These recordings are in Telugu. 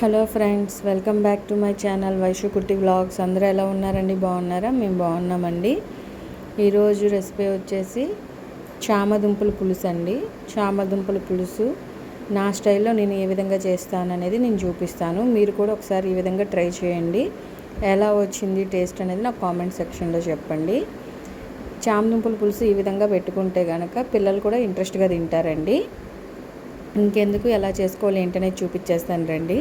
Hello friends welcome back to my channel Vaishukutti vlogs. అందరూ ఎలా ఉన్నారండి? బాగున్నారా? మేము బాగున్నామండి. ఈరోజు రెసిపీ వచ్చేసి చామదుంపల పులుసు అండి. చామదుంపల పులుసు నా స్టైల్లో నేను ఏ విధంగా చేస్తాను అనేది నేను చూపిస్తాను. మీరు కూడా ఒకసారి ఈ విధంగా ట్రై చేయండి. ఎలా వచ్చింది టేస్ట్ అనేది నాకు కామెంట్ సెక్షన్లో చెప్పండి. చామదుంపల పులుసు ఈ విధంగా పెట్టుకుంటే కనుక పిల్లలు కూడా ఇంట్రెస్ట్గా తింటారండి. ఇంకెందుకు ఎలా చేసుకోవాలి ఏంటనేది చూపించేస్తాను రండి.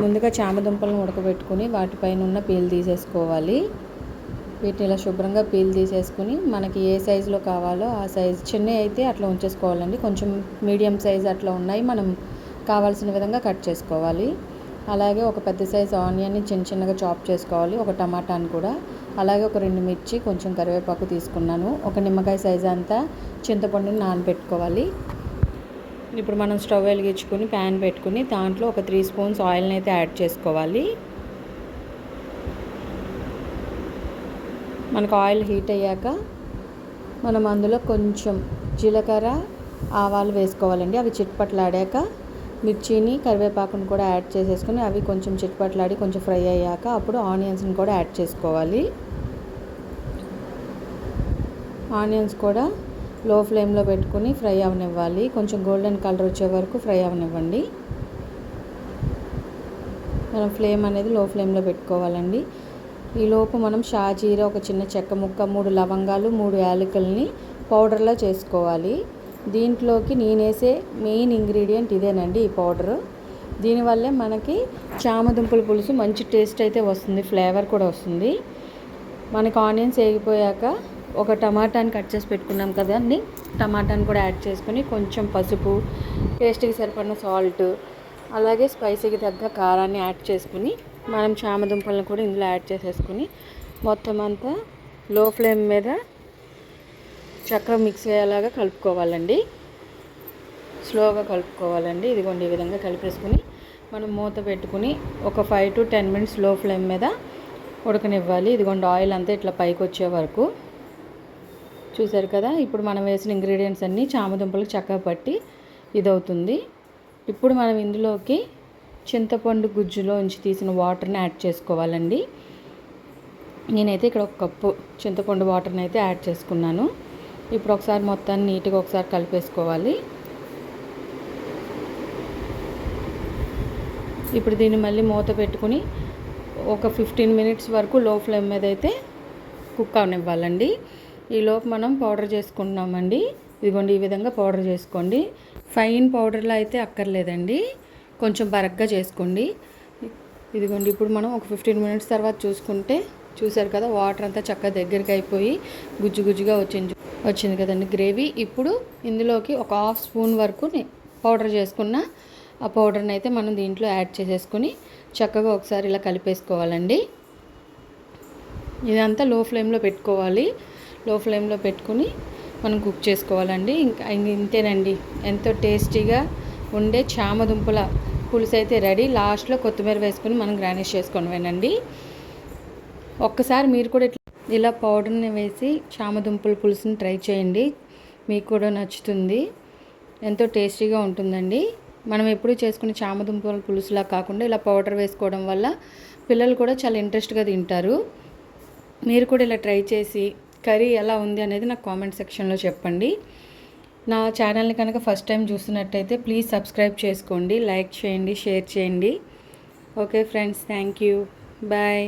ముందుగా చామదుంపలను ఉడకబెట్టుకుని వాటిపైన ఉన్న పీల్ తీసేసుకోవాలి. వీటిని ఇలా శుభ్రంగా పీల్ తీసేసుకుని మనకి ఏ సైజులో కావాలో ఆ సైజ్ చిన్న అయితే అట్లా ఉంచేసుకోవాలండి. కొంచెం మీడియం సైజ్ అట్లా ఉన్నాయి. మనం కావాల్సిన విధంగా కట్ చేసుకోవాలి. అలాగే ఒక పెద్ద సైజు ఆనియన్ని చిన్న చిన్నగా చాప్ చేసుకోవాలి. ఒక టమాటాని కూడా. అలాగే ఒక రెండు మిర్చి కొంచెం కరివేపాకు తీసుకున్నాను. ఒక నిమ్మకాయ సైజు అంతా చింతపండుని నానబెట్టుకోవాలి. ఇప్పుడు మనం స్టవ్ వెలిగించుకొని ప్యాన్ పెట్టుకుని దాంట్లో ఒక త్రీ స్పూన్స్ ఆయిల్ని అయితే యాడ్ చేసుకోవాలి. మనకు ఆయిల్ హీట్ అయ్యాక మనం అందులో కొంచెం జీలకర్ర ఆవాలు వేసుకోవాలండి. అవి చిట్పట్లాడాక మిర్చిని కరివేపాకుని కూడా యాడ్ చేసేసుకుని అవి కొంచెం చిట్పట్లాడి కొంచెం ఫ్రై అయ్యాక అప్పుడు ఆనియన్స్ని కూడా యాడ్ చేసుకోవాలి. ఆనియన్స్ కూడా లో ఫ్లేమ్లో పెట్టుకుని ఫ్రై అవనివ్వాలి. కొంచెం గోల్డెన్ కలర్ వచ్చే వరకు ఫ్రై అవనివ్వండి. మనం ఫ్లేమ్ అనేది లో ఫ్లేమ్లో పెట్టుకోవాలండి. ఈలోపు మనం షాజీరా ఒక చిన్న చెక్క ముక్క మూడు లవంగాలు మూడు యాలకుల్ని పౌడర్లో చేసుకోవాలి. దీంట్లోకి నేనేసే మెయిన్ ఇంగ్రీడియంట్ ఇదేనండి ఈ పౌడరు. దీనివల్లే మనకి చామదుంపుల పులుసు మంచి టేస్ట్ అయితే వస్తుంది ఫ్లేవర్ కూడా వస్తుంది. మనకి ఆనియన్స్ వేగిపోయాక ఒక టమాటాని కట్ చేసి పెట్టుకున్నాం కదండి టమాటాని కూడా యాడ్ చేసుకుని కొంచెం పసుపు టేస్ట్కి సరిపడిన సాల్ట్ అలాగే స్పైసీకి తగ్గ కారాన్ని యాడ్ చేసుకుని మనం చామదుంపలను కూడా ఇందులో యాడ్ చేసేసుకుని మొత్తం అంతా లో ఫ్లేమ్ మీద చక్కగా మిక్స్ అయ్యేలాగా కలుపుకోవాలండి. స్లోగా కలుపుకోవాలండి. ఇదిగోండి ఈ విధంగా కలిపేసుకుని మనం మూత పెట్టుకుని ఒక ఫైవ్ టు టెన్ మినిట్స్లో ఫ్లేమ్ మీద ఉడకనివ్వాలి. ఇదిగోండి ఆయిల్ అంతా ఇట్లా పైకి వచ్చే వరకు. చూసారు కదా ఇప్పుడు మనం వేసిన ఇంగ్రీడియంట్స్ అన్నీ చామదుంపలకు చక్కగా పట్టి ఇదవుతుంది. ఇప్పుడు మనం ఇందులోకి చింతపండు గుజ్జులో ఉంచి తీసిన వాటర్ని యాడ్ చేసుకోవాలండి. నేనైతే ఇక్కడ ఒక కప్పు చింతపండు వాటర్ని అయితే యాడ్ చేసుకున్నాను. ఇప్పుడు ఒకసారి మొత్తాన్ని నీట్గా ఒకసారి కలిపేసుకోవాలి. ఇప్పుడు దీన్ని మళ్ళీ మూత పెట్టుకుని ఒక ఫిఫ్టీన్ మినిట్స్ వరకు లో ఫ్లేమ్ మీద అయితే కుక్ అవనివ్వాలండి. ఈ మనం పౌడర్ చేసుకుంటున్నామండి. ఇదిగోండి ఈ విధంగా పౌడర్ చేసుకోండి. ఫైన్ పౌడర్లో అయితే అక్కర్లేదండి. కొంచెం బరగ్గా చేసుకోండి. ఇదిగోండి ఇప్పుడు మనం ఒక ఫిఫ్టీన్ మినిట్స్ తర్వాత చూసుకుంటే చూసారు కదా వాటర్ అంతా చక్కగా దగ్గరికి అయిపోయి గుజ్జు గుజ్జుగా వచ్చింది. వచ్చింది కదండి గ్రేవీ. ఇప్పుడు ఇందులోకి ఒక హాఫ్ స్పూన్ వరకు పౌడర్ చేసుకున్న ఆ పౌడర్ని అయితే మనం దీంట్లో యాడ్ చేసేసుకుని చక్కగా ఒకసారి ఇలా కలిపేసుకోవాలండి. ఇదంతా లో ఫ్లేమ్లో పెట్టుకోవాలి. లో ఫ్లేమ్లో పెట్టుకుని మనం కుక్ చేసుకోవాలండి. ఇంకా ఇంతేనండి. ఎంతో టేస్టీగా ఉండే చామదుంపల పులుసు అయితే రెడీ. లాస్ట్లో కొత్తిమీర వేసుకుని మనం గ్రానిష్ చేసుకొని వెనండి ఒక్కసారి మీరు కూడా ఇలా పౌడర్ని వేసి చామదుంపల పులుసుని ట్రై చేయండి. మీకు కూడా నచ్చుతుంది. ఎంతో టేస్టీగా ఉంటుందండి. మనం ఎప్పుడు చేసుకునే చామదుంపల పులుసులా కాకుండా ఇలా పౌడర్ వేసుకోవడం వల్ల పిల్లలు కూడా చాలా ఇంట్రెస్ట్గా తింటారు. మీరు కూడా ఇలా ట్రై చేసి కర్రీ ఎలా ఉంది అనేది నాకు కామెంట్ సెక్షన్లో చెప్పండి. నా ఛానల్ని కనుక ఫస్ట్ టైం చూస్తున్నట్టయితే ప్లీజ్ సబ్స్క్రైబ్ చేసుకోండి లైక్ చేయండి షేర్ చేయండి. Okay friends thank you. Bye.